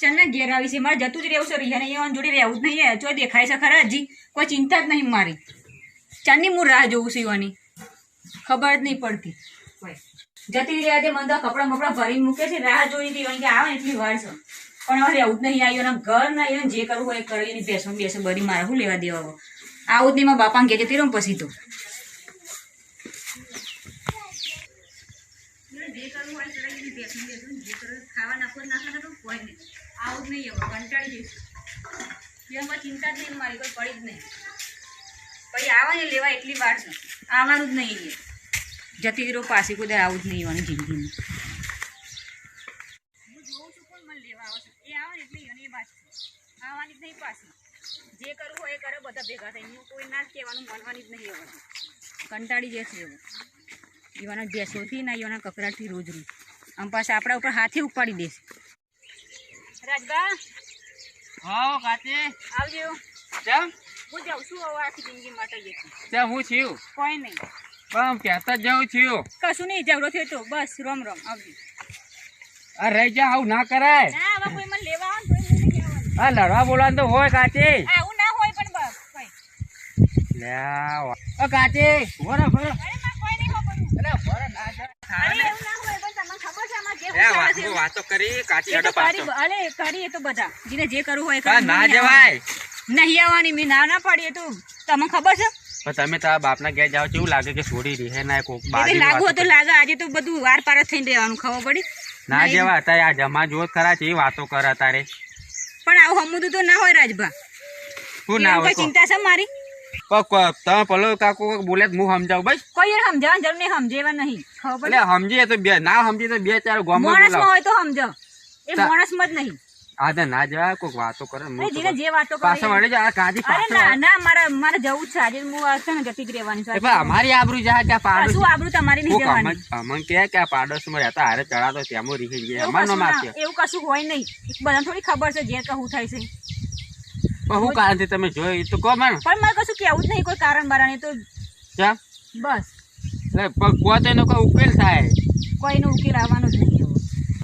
ચાલને ઘેર આવી છે, મારે જતું જ રહેવું છે, રિહાને એવા જોડે રહેવું જ નહીં જો દેખાય છે ખરા હજી. કોઈ ચિંતા જ નહીં મારી. ચાલની હું રાહ જોઉં છું યુવાની. ખબર જ નહીં પડતી. જતી રહ્યા તે મને તો કપડાં ભરીને મૂકે છે, રાહ જોઈ હતી કે આવે એટલી વાર છે. પણ હવે રહેવું જ નહીં આવ્યું અને ઘર ના આવ્યું જે કરવું હોય એ એની ને બેસો બરી મારે. શું લેવા દેવા? આવું? જ નહીં, મારા બાપાને કહેજે જતી રહું પછી તો. કરવું હોય ખાવા નાખો નાખો તો કોઈ નહીં. આવું જ નહીં હવે કંટાળી જઈશું. એમાં ચિંતા જ નહીં, મારી કોઈ પડી જ નહીં. પછી આવા ને લેવા એટલી વાર છે. આવવાનું જ નહીં જતી રહો, પાછી કોઈ આવું જ નહીં એવાની જિંદગીમાં. આવે આવે આવવાની જ નહીં પાછી. જે કરવું હોય એ બધા ભેગા થઈને. હું કોઈ ના જ કહેવાનું, માનવાની જ નહીં હવે કંટાળી જશે એવું. એવાના બેસોથી ના એવાના કકરાટથી રોજ રોજ. આમ પાછા આપણા ઉપર હાથે ઉપાડી દેશે. રાજબા હા કાચે આવજો. કેમ? હું જાઉં છું હવે આખી જિંદગી માટે જતી ત્યાં હું થયું? કોઈ નહીં. પણ કહેતા જ જવું કશું નહીં ઝઘડો થયો તો બસ રોમ રોમ આવજો. આ રહી જા આવું ના કરાય. ના હવે કોઈ મને લેવા આવે તો નહીં આવવાનું. આ લડવા બોલવાનું તો હોય કાચે આવું ના હોય પણ બસ કોઈ. લે આ કાચે બોલો બોલો અરે કોઈ નહીં હોવાનું અરે બોલો ના જા. વાતો કરી કાચી એ તો અરે બધા. જેને જે કરવું હોય એ કા કરે. ના જવાય. નહીં આવવાની. મેં ના ના પાડી. તો તમને ખબર છે? તમે તારા બાપના ઘેર જાઓ કેવું લાગે કે છોડી રહી હે ના કોક બાજુ લાગુ હતું લાગે. આજે તો બધું વાર પાર થઈ થઈને રહેવાનું ખબર પડી? ના જવા અત્યારે આ જમા જોત ખરા છે એ વાતો કરે તારે પણ આવું હમુદું તો ના હોય રાજભા. શું ના હોય કોઈ ચિંતા છે મારી? કો- કો- કાકો બોલે હું સમજાવું? ભાઈ કોઈ યાર જરૂર નહીં સમજેવા નહીં. એટલે સમજીએ તો બે ના સમજીએ તો બે ચાર ગોમો માણસમાં હોય તો સમજો. એ તા- માણસમાં જ નહીં. આ તો ના જવાય કોક વાતો કરે હું અરે તો જેને જે વાતો પાછો કરે વળી જા કાજી અરે ના ના મારા મારે જવું છે. આજે હું આ છે ને જતી રહેવાની છે. પણ અમારી આબરૂ જા કે આ શું આબરૂ તમારી નહીં જવાની અમન અમન કે કે આ પાડોશમાં રહેતા હારે ચડાતો તેમાં રીહી ગયા. એવું અમાર નો કશું એવું કશું હોય નહીં. બધા થોડી ખબર છે જે કહું થાય છે. હું કારણથી તમે જોઈ તો કહો મને. પણ મારે કશું કેવું જ નહીં કોઈ કારણ બારણ તો ક્યાં? બસ. એટલે કોઈ તેનો કોઈ ઉકેલ થાય. કોઈનો ઉકેલ આવવાનો જ નહીં.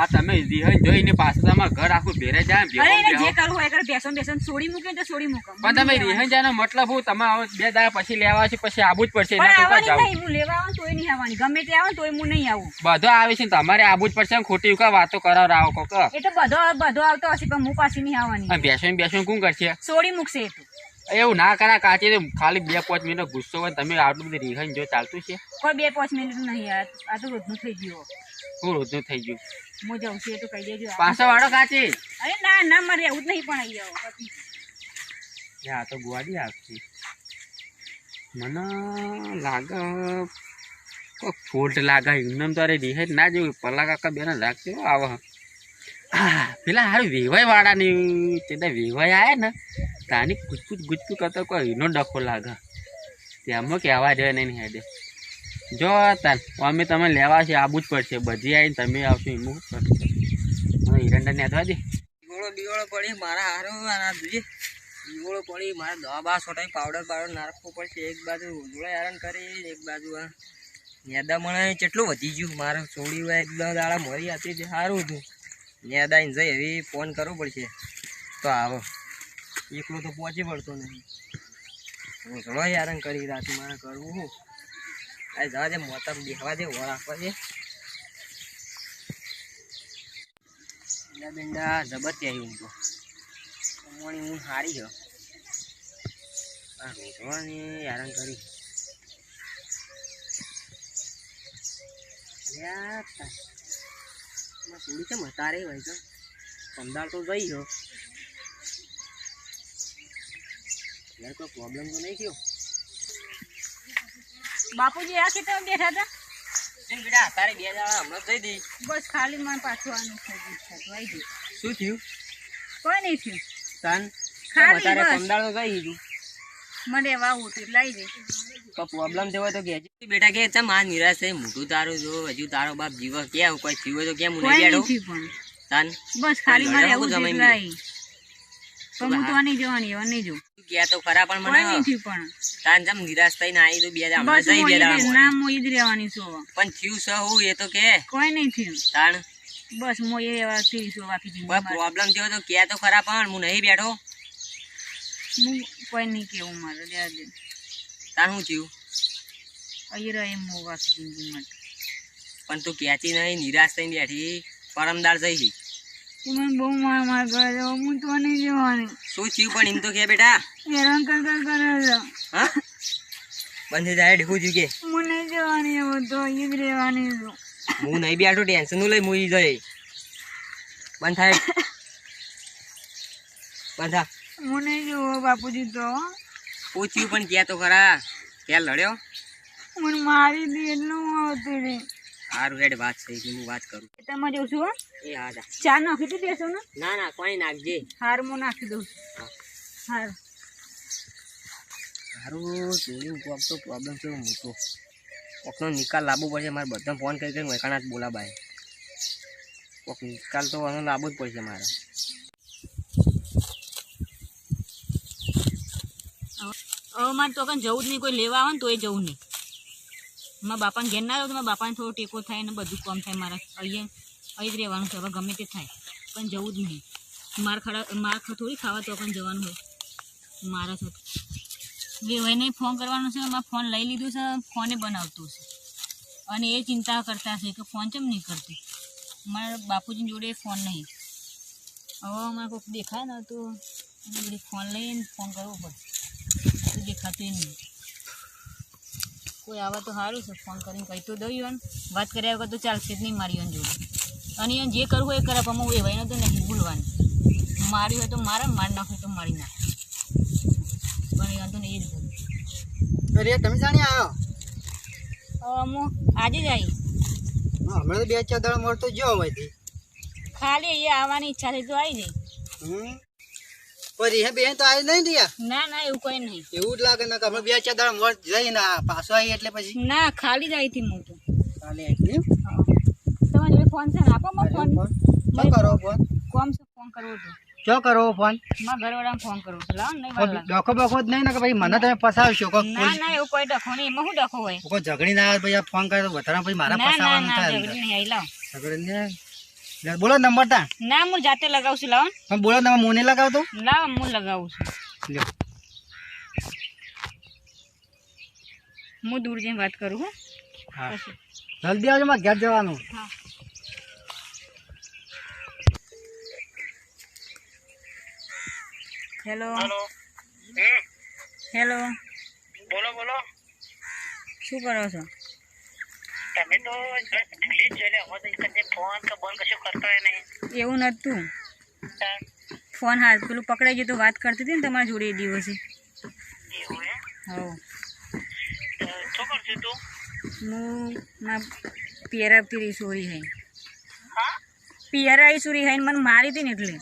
આ તમે રીહી જોઈને પાછું તમારું ઘર આખું ભેરે જાય ભેગો જે. કરવું હોય કરે બેસન ને છોડી મૂકે તો છોડી મૂકો. પણ તમે રીહી જાય મતલબ હું તમે બે દાડા પછી લેવા છે પછી આબુ જ પડશે એના કરતા જાવ હું લેવા આવું તોય નહીં આવવાની. ગમે તે આવે તોય હું નહીં આવું. બધો આવે છે તમારે આબુ જ પડશે ખોટી કા વાતો કરાવરાવો કોક. એ તો બધો બધો આવતો હશે પણ હું પાછી નહીં આવવાની. બેસન બેસન શું કરશે? છોડી મૂકશે એવું ના કરા કાચી ખાલી બે પાંચ મિનિટ ગુસ્સો હોય તમે આટલું બધું રીહન જો ચાલતું છે? કોઈ બે પાંચ મિનિટ નહીં આ તો રોજનું થઈ ગયું. હું રોજનું થઈ ગયું? હું જાઉં છું એ કહી દેજો. પાછો વાળો કાચી? અરે ના ના મારે એવું જ નહીં પણ આવી આ તો ગુવાડી આવતી મને લાગે કોઈ ફોલ્ટ લાગે એમને તો અરે રીહે ના જેવું પલ્લા કાકા બેને લાગતી હો આવા. પેલા હારું વેવાય વાળાની તે વેવાય આવે ને તાની ગુચપુચ ગુચપુચ કરતા કોઈ એનો ડખો લાગે. તેમાં કહેવા જાય નહીં હેડે જો તાન અમે તમે લેવા છે, આબુ જ પડશે. બધી આવીને તમે આવશો એમ. હિરંડા ને દે. દીવોળો બીવોળો પડી મારા હારો આ દુજે દીવડો પડી મારે દવા બા છોટાઈ પાવડર પાવડર નાખવો પડશે. એક બાજુ રોજોળો હેરાન કરી, એક બાજુ આ નેદા મને કેટલું વધી ગયું. મારે છોડી હોય એકદમ દાડા મરી હતી તે સારું હતું. નેદા ને જઈ એવી ફોન કરવો પડશે. તો આવો. એકલો તો પહોંચી પડતો નહીં. રોજોળો હેરાન કરી રાત મારે કરવું આ જવા દે મોતા બેહવા દે વળ આપવા દે. બેંડા જબરતી આવી ઊંઘો. તો ઊંઘ સારી છે આ રોજવાની હેરાન કરી. માં કેમ હતા ભાઈ તો. પંદાળ તો ગઈ ગયો કોઈ પ્રોબ્લેમ તો નહીં થયો? બાપુજી આ ખેતરમાં બેઠા હતા? એમ બેટા તારે બે દાડા હમણાં થઈ દી. બસ ખાલી મને પાછું આનું થઈ ગયું તો આવી શું થયું? કોઈ નહીં થયું. તન ખાલી તારે કંડાળો ગઈ ગયું મને વાવું હતું લઈ દે. તો પ્રોબ્લેમ થયો તો કે બેટા કે ચમ આ નિરાશ થઈ મોટું તારું જો હજુ તારો બાપ જીવ કે કોઈ થયું તો કેમ હું નહીં તન બેઠો થયું બસ ખાલી મારે એવું જ લાવી પણ હું તો આની જવાની એવા નહીં જવું કે તો ખરા પણ મને થયું પણ. તાન જમ નિરાશ થઈને આવી તો બે હમણાં જઈ બે જ- દાડા ના હું જ રહેવાની છો પણ થયું છે હું એ તો કે. કોઈ નહીં થયું. તાણ. બસ હું એ થઈ છો બાકી જિંદગી પ્રોબ્લેમ થયો તો કે તો ખરા પણ હું નહીં બેઠો. હું કોઈ નહીં કેવું મારે દે દે તાર હું થયું? અહીં રહે હું બાકી જિંદગી માટે પણ તું કહેતી નહીં નિરાશ થઈને બેઠી પરમદાર જઈ મને બહુ માર માર કરે છે. હું તો નહીં જવાની. શું થયું પણ એમ તો કે બેટા? હેરાન કર કર કરે છે. હા? બંધ જાય ઢીકું થયું કે. હું નહીં જવાની એ તો અહીં જ રહેવાની છું. હું નહીં બેઠો ટેન્શનનું લઈ મુઈ જઈ બંધ થાય. બંધ થા. હું નહીં જોવો બાપુજી તો. પૂછ્યું પણ ક્યાં તો ખરા. ક્યાં લડ્યો? મને મારી દે એટલું આવતું રે. સારું હેડ વાત થઈ ગઈ હું વાત કરું. તમે જોઉં છું હો? એ હા ચા નાખી તો દેશો ને? ના ના કોઈ નાખજે. હાર હું નાખી દઉં. હાર. સારું જોયું કોક તો પ્રોબ્લેમ છે મોટો કોકનો નિકાલ લાવવો પડશે મારે બધા ફોન કરી કરીને મહેકાણા જ બોલાવાય. કોક નિકાલ તો આનો લાવવો જ પડશે મારે. હવે મારે તો કઈ જવું જ નહીં કોઈ લેવા આવે ને તો એ જવું નહીં. મારા બાપાને ઘેર ના રહ્યો તો મારા બાપાને થોડો ટેકો થાય ને બધું કામ થાય મારા. અહીંયા અહીં જ રહેવાનું છે, હવે ગમે તે થાય, પણ જવું જ નહીં. માર ખાડા, માર થોડી ખાવા તો પણ જવાનું હોય. મારા સાથે. વેવાઈને ફોન કરવાનો છે, મારે ફોન લઈ લીધો છે, ફોને બનાવતો છે. અને એ ચિંતા કરતા છે કે ફોન કેમ નહીં કરતી? મારા બાપુજી જોડે ફોન નહીં. હવે અમારે કોઈક દેખાય ને તો એની ફોન લઈને ફોન કરવો પડે. દેખાતું નહીં. કોઈ આવે તો સારું છે ફોન કરીને કહી તો દઉં ને વાત કર્યા વગર તો ચાલશે જ નહીં મારી એની જોડે. અને એને જે કરવું એ કરે પણ હું એવાઈને તો નહીં ભૂલવાની. માર્યું હોય તો મારે મારી નાખું તો મારી નાખ. પણ એ તો નહીં એ જ અરે તમે જાણી આવ્યો હું આજે જ આવી. હા હમણાં તો બે ચાર દાડા મળતો જો અહીંથી ખાલી એ આવવાની ઈચ્છા થઈ તો આવી જઈ હમ? પણ રીહે બેન તો આવી નહીં રહ્યા ના ના એવું કોઈ નહીં. એવું જ લાગે ને તમે બે ચાર દાડા મળ જઈને આ પાછો આવી એટલે પછી? ના ખાલી જ આવી હતી ખાલી આવી તમારે ફોન છે ને આપો મને ફોન શું કરો ફોન કોમ છે ફોન કરવો હતો શું કરો ફોનમાં ઘરવાળાને ફોન કરું છું. લાવ નહીં ડખો બખો જ નહીં ને કે ભાઈ મને તમે ફસાવશો? કો ના ના એવું કોઈ ડખો નહીં. એમાં હું ડખો હોય? કોઈ ઝઘડી ના આવે ભાઈ આ ફોન કરે તો વધારે પછી મારા ના ના ફસાવાનું ના થાય ઝઘડી નહીં લાવો. ઝઘડી ને લે, બોલો નંબર તા ના હું જાતે લગાવું છું લાવો ને. તમે બોલો તમે મોને લગાવતો લાવો હું લગાવું છું લ્યો હું દૂર જઈને વાત કરું હો હા પછી. જલ્દી આવજો મારે ઘેર જવાનું હા હેલો હેલો બોલો બોલો શું કરો છો તમે તો ભૂલી જ જોઈ લે. હવે ફોન કે બંધ કશું કરતો નહીં. એવું નતું. ફોન હાથ પેલું પકડાઈ ગયું તો વાત કરતી હતી ને તમારા જોડે એ દિવસે. એવું હો શું કરશું તું? હું માં પિયરા પીરી સોરી હૈ. પિયરા સોરી હૈ મને મારી હતી ને એટલે.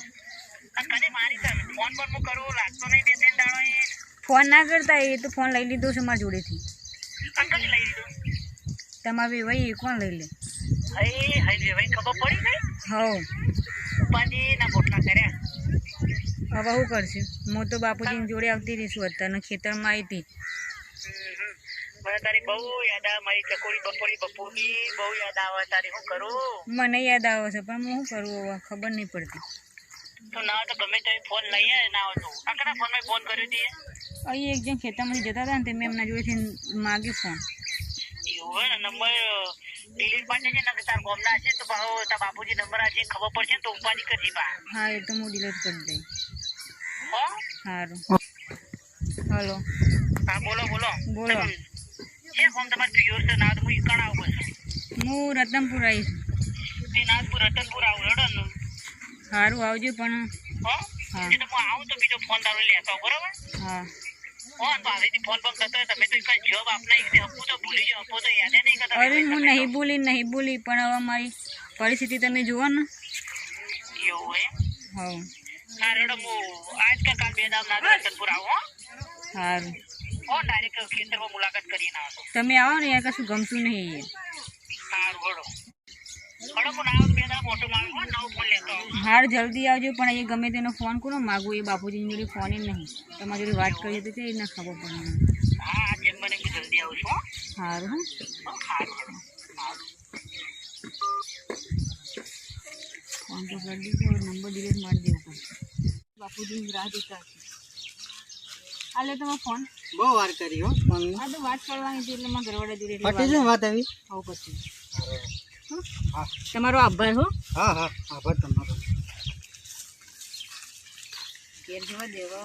ફોન ના કરતા એ તો ફોન લઈ લીધો છે મારા જોડેથી. તમારે ભાઈ કોણ લઈ લે? હઈ હઈ ભાઈ ખબર પડી ગઈ? હા ઉપાજી પોટલા કર્યા. હવે શું કરશું? હું તો બાપુજીની જોડે આવતી રહીશું અત્યારના ખેતરમાં આવી હતી. મને તારી બહુ યાદ આવે મારી ચકોડી બપોરી બપોરી બહુ યાદ આવે તારી હું કરું? મને યાદ આવે છે પણ હું શું કરું હવે ખબર નહીં પડતી. તો ના તો ગમે તે ફોન લઈ આવે ના હોય તો. આ કના ફોનમાં ફોન કર્યો હતી અહીં એક જણ ખેતરમાંથી જતા હતા ને તે મેં એમના જોડેથી માગ્યું ફોન એવું નંબર દિલીપ પાસે છે ને તાર ગોમના છે તો ભાવ તાર બાપુજી નંબર આજે ખબર પડશે તો ઉપાડી કરજી બા. હા એ તો હું ડિલીટ કરી દઈ હો? સારું હલો. હા બોલો બોલો. બોલો. છે ફોન તમારે પ્યોર છે? ના તો હું ઈકણ આવું બસ. હું રતનપુર આવીશ. તે નાથપુર રતનપુર આવું હેડો સારું આવજો પણ. હો? હા. તો હું આવું તો બીજો ફોન તારો લેતો આવું, બરોબર? હા. અરે હું નહીં બોલી નહીં બોલી પણ હવે મારી પરિસ્થિતિ તમે જુઓ ને. એવું હે સારું તમે આવો ને યાર કશું ગમતું નહીં. સારું હાર જલ્દી આવજો પણ એ ગમે તેનો ફોન કરો માગું એ બાપુજીની જોડે ફોન એ નહીં. તમારી જોડે વાત કરીએ તો એ ના ખબર પડે. સારું હા. ફોન તો કરી દીધો નંબર ડિલીટ મારી દેવો પડશે. બાપુજીની રાહ જોતા હાલે તમે ફોન બહુ વાર કર્યો હો ફોન આ તો વાત કરવાની હતી એટલે માં ગરવાડા જોડે વાત આવી? હો પછી તમારો આભાર હો. હા હા આભાર તમારો. ઘેર જવા દેવો.